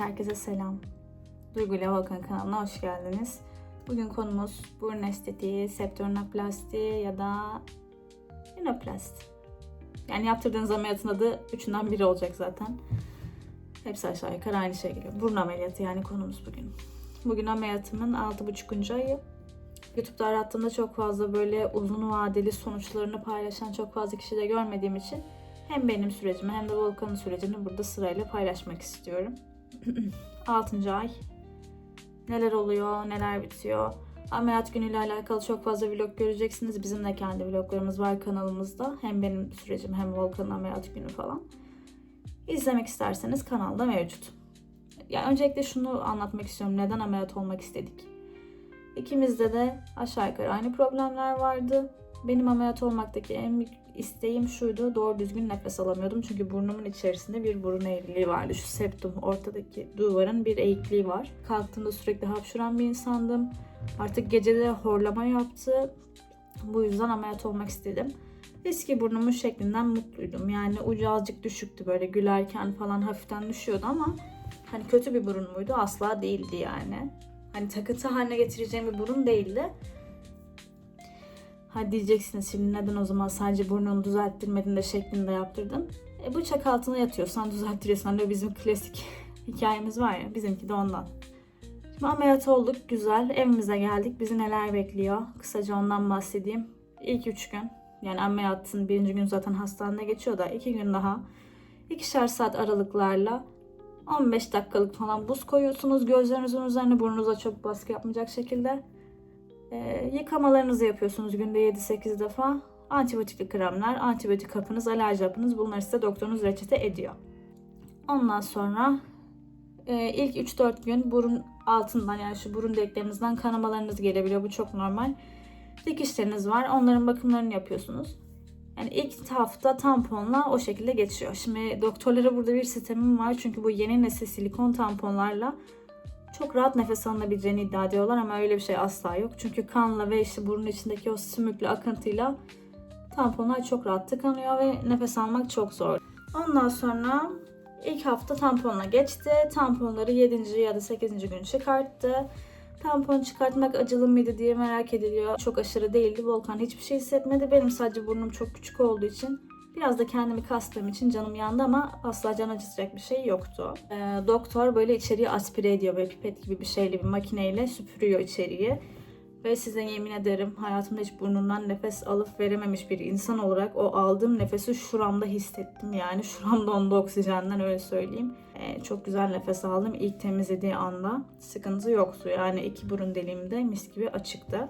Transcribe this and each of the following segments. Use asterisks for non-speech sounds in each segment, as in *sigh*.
herkese selam. Duygu ile Volkan kanalına hoş geldiniz. Bugün konumuz burun estetiği, septorinoplasti ya da rinoplasti. Yani yaptırdığınız ameliyatın adı üçünden biri olacak zaten. Hepsi aşağı yukarı aynı şey geliyor. Burun ameliyatı yani konumuz bugün. Bugün ameliyatımın 6,5. ayı. YouTube'da arattığımda çok fazla böyle uzun vadeli sonuçlarını paylaşan çok fazla kişi de görmediğim için hem benim sürecimi hem de Volkan'ın sürecini burada sırayla paylaşmak istiyorum. *clears throat* 6. ay. Neler oluyor, neler bitiyor. Ameliyat günüyle alakalı çok fazla vlog göreceksiniz. Bizim de kendi vloglarımız var kanalımızda. Hem benim sürecim hem Volkan'ın ameliyat günü falan. İzlemek isterseniz kanalda mevcut. Ya öncelikle şunu anlatmak istiyorum. Neden ameliyat olmak istedik? İkimizde de aşağı yukarı aynı problemler vardı. Benim ameliyat olmaktaki en büyük isteğim şuydu. Doğru düzgün nefes alamıyordum. Çünkü burnumun içerisinde bir burun eğriliği vardı. Şu septum ortadaki duvarın bir eğikliği var. Kalktığımda sürekli hapşuran bir insandım. Artık geceleri horlama yaptı. Bu yüzden ameliyat olmak istedim. Eski burnumun şeklinden mutluydum. Yani ucu azıcık düşüktü böyle gülerken falan hafiften düşüyordu ama hani kötü bir burun muydu? Asla değildi yani. Hani takıntı haline getireceğim bir burun değildi. Ha diyeceksiniz şimdi neden o zaman sadece burnunu düzelttirmedin de şeklinde yaptırdın. E bıçak altına yatıyorsan düzelttiriyorsun. Hani bizim klasik *laughs* hikayemiz var ya bizimki de ondan. Şimdi ameliyat olduk güzel. Evimize geldik. Bizi neler bekliyor? Kısaca ondan bahsedeyim. İlk üç gün yani ameliyatın birinci gün zaten hastanede geçiyor da iki gün daha ikişer saat aralıklarla 15 dakikalık falan buz koyuyorsunuz gözlerinizin üzerine burnunuza çok baskı yapmayacak şekilde. Ee, yıkamalarınızı yapıyorsunuz günde 7-8 defa. Antibiyotikli kremler, antibiyotik hapınız, alerji hapınız bunları size doktorunuz reçete ediyor. Ondan sonra e, ilk 3-4 gün burun altından yani şu burun deliklerinizden kanamalarınız gelebiliyor. Bu çok normal. Dikişleriniz var. Onların bakımlarını yapıyorsunuz. Yani ilk hafta tamponla o şekilde geçiyor. Şimdi doktorlara burada bir sistemim var. Çünkü bu yeni nesil silikon tamponlarla çok rahat nefes alınabileceğini iddia ediyorlar ama öyle bir şey asla yok. Çünkü kanla ve işte burun içindeki o sümüklü akıntıyla tamponlar çok rahat tıkanıyor ve nefes almak çok zor. Ondan sonra ilk hafta tamponla geçti. Tamponları 7. ya da 8. gün çıkarttı. Tampon çıkartmak acılı mıydı diye merak ediliyor. Çok aşırı değildi. Volkan hiçbir şey hissetmedi. Benim sadece burnum çok küçük olduğu için biraz da kendimi kastığım için canım yandı ama asla can acıtacak bir şey yoktu. Ee, doktor böyle içeriği aspire ediyor. Böyle pipet gibi bir şeyle bir makineyle süpürüyor içeriği. Ve size yemin ederim hayatımda hiç burnumdan nefes alıp verememiş bir insan olarak o aldığım nefesi şuramda hissettim. Yani *laughs* şuramda onda oksijenden öyle söyleyeyim. Ee, çok güzel nefes aldım ilk temizlediği anda. Sıkıntı yoktu yani iki burun deliğimde mis gibi açıktı.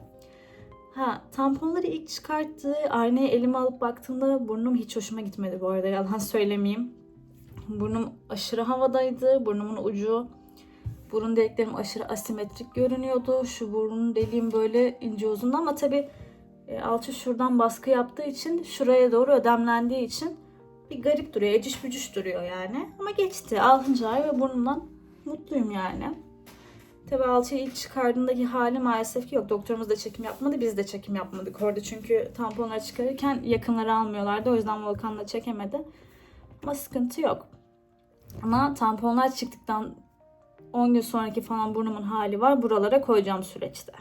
Ha tamponları ilk çıkarttı. Aynaya elime alıp baktığımda burnum hiç hoşuma gitmedi bu arada yalan söylemeyeyim. Burnum aşırı havadaydı. Burnumun ucu burun deliklerim aşırı asimetrik görünüyordu. Şu burnun deliğim böyle ince uzundu ama tabi e, alçı şuradan baskı yaptığı için şuraya doğru ödemlendiği için bir garip duruyor. Eciş bücüş duruyor yani. Ama geçti. 6. ay ve burnumdan mutluyum yani. Tabi alçıyı ilk çıkardığındaki hali maalesef ki yok. Doktorumuz da çekim yapmadı. Biz de çekim yapmadık orada. Çünkü tamponları çıkarırken yakınları almıyorlardı. O yüzden Volkan da çekemedi. Ama sıkıntı yok. Ama tamponlar çıktıktan 10 gün sonraki falan burnumun hali var. Buralara koyacağım süreçte.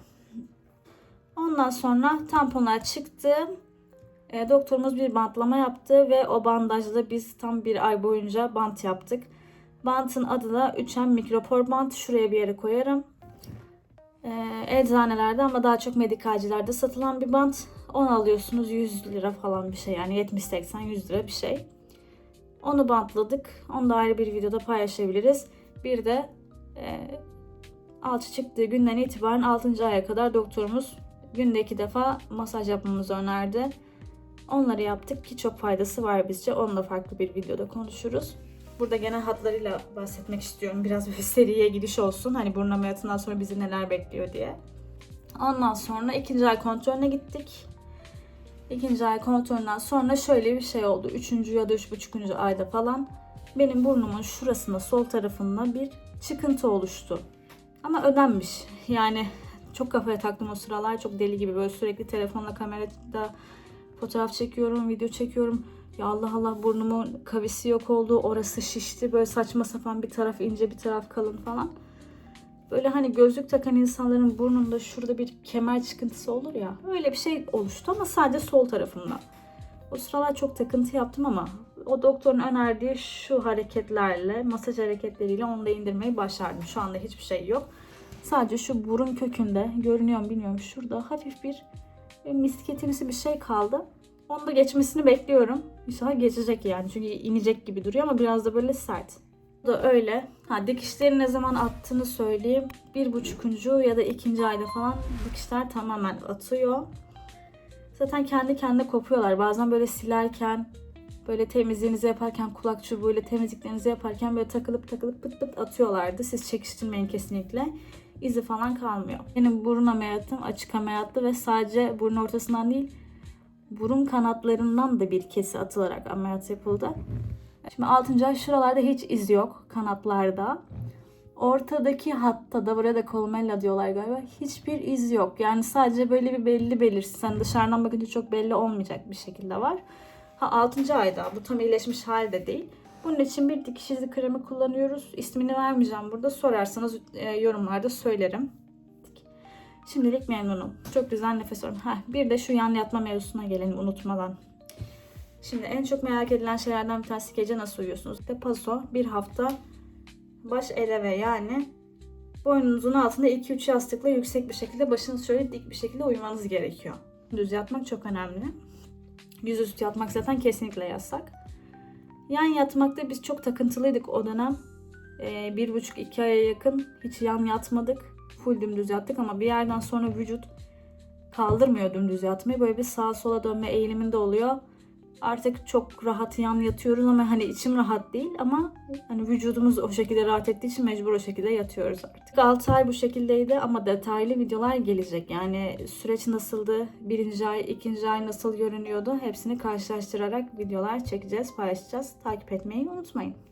Ondan sonra tamponlar çıktı. E, doktorumuz bir bantlama yaptı ve o bandajla biz tam bir ay boyunca bant yaptık. Bantın adı da 3M mikropor bant. Şuraya bir yere koyarım. E, eczanelerde ama daha çok medikalcilerde satılan bir bant. Onu alıyorsunuz 100 lira falan bir şey yani 70-80-100 lira bir şey. Onu bantladık. Onu da ayrı bir videoda paylaşabiliriz. Bir de e, alçı çıktığı günden itibaren 6. aya kadar doktorumuz günde iki defa masaj yapmamızı önerdi. Onları yaptık ki çok faydası var bizce. Onu da farklı bir videoda konuşuruz. Burada genel hatlarıyla bahsetmek istiyorum. Biraz bir seriye gidiş olsun. Hani burun ameliyatından sonra bizi neler bekliyor diye. Ondan sonra ikinci ay kontrolüne gittik. İkinci ay kontrolünden sonra şöyle bir şey oldu. Üçüncü ya da üç buçukuncu ayda falan benim burnumun şurasında sol tarafında bir çıkıntı oluştu. Ama ödenmiş. Yani çok kafaya taktım o sıralar. Çok deli gibi böyle sürekli telefonla kamerada fotoğraf çekiyorum, video çekiyorum. Ya Allah Allah burnumun kavisi yok oldu. Orası şişti. Böyle saçma sapan bir taraf ince bir taraf kalın falan. Böyle hani gözlük takan insanların burnunda şurada bir kemer çıkıntısı olur ya. Öyle bir şey oluştu ama sadece sol tarafımda. O sıralar çok takıntı yaptım ama o doktorun önerdiği şu hareketlerle, masaj hareketleriyle onu da indirmeyi başardım. Şu anda hiçbir şey yok. Sadece şu burun kökünde görünüyor mu bilmiyorum. Şurada hafif bir misketimsi bir şey kaldı. Onu da geçmesini bekliyorum. İnşallah geçecek yani. Çünkü inecek gibi duruyor ama biraz da böyle sert. Bu da öyle. Ha dikişleri ne zaman attığını söyleyeyim. Bir buçukuncu ya da ikinci ayda falan dikişler tamamen atıyor. Zaten kendi kendine kopuyorlar. Bazen böyle silerken, böyle temizliğinizi yaparken, kulak çubuğuyla temizliklerinizi yaparken böyle takılıp takılıp pıt pıt atıyorlardı. Siz çekiştirmeyin kesinlikle. İzi falan kalmıyor. Benim burun ameliyatım açık ameliyattı ve sadece burun ortasından değil, burun kanatlarından da bir kesi atılarak ameliyat yapıldı. Şimdi 6. ay şuralarda hiç iz yok kanatlarda. Ortadaki hatta da buraya da columella diyorlar galiba. Hiçbir iz yok. Yani sadece böyle bir belli belirsiz. Hani dışarıdan bakınca çok belli olmayacak bir şekilde var. Ha 6. ayda bu tam iyileşmiş halde değil. Bunun için bir dikiş izi kremi kullanıyoruz. İsmini vermeyeceğim burada. Sorarsanız e, yorumlarda söylerim. Şimdilik memnunum. Çok güzel nefes alıyorum. Heh, bir de şu yan yatma mevzusuna gelelim unutmadan. Şimdi en çok merak edilen şeylerden bir tanesi gece nasıl uyuyorsunuz? De paso bir hafta baş eleve yani boynunuzun altında 2-3 yastıkla yüksek bir şekilde başınız şöyle dik bir şekilde uyumanız gerekiyor. Düz yatmak çok önemli. Yüzüstü yatmak zaten kesinlikle yasak. Yan yatmakta biz çok takıntılıydık o dönem. Ee, bir buçuk iki aya yakın hiç yan yatmadık. Full dümdüz yattık ama bir yerden sonra vücut kaldırmıyor dümdüz yatmayı. Böyle bir sağa sola dönme eğiliminde oluyor. Artık çok rahat yan yatıyoruz ama hani içim rahat değil ama hani vücudumuz o şekilde rahat ettiği için mecbur o şekilde yatıyoruz artık. 6 ay bu şekildeydi ama detaylı videolar gelecek. Yani süreç nasıldı, birinci ay, ikinci ay nasıl görünüyordu hepsini karşılaştırarak videolar çekeceğiz, paylaşacağız. Takip etmeyi unutmayın.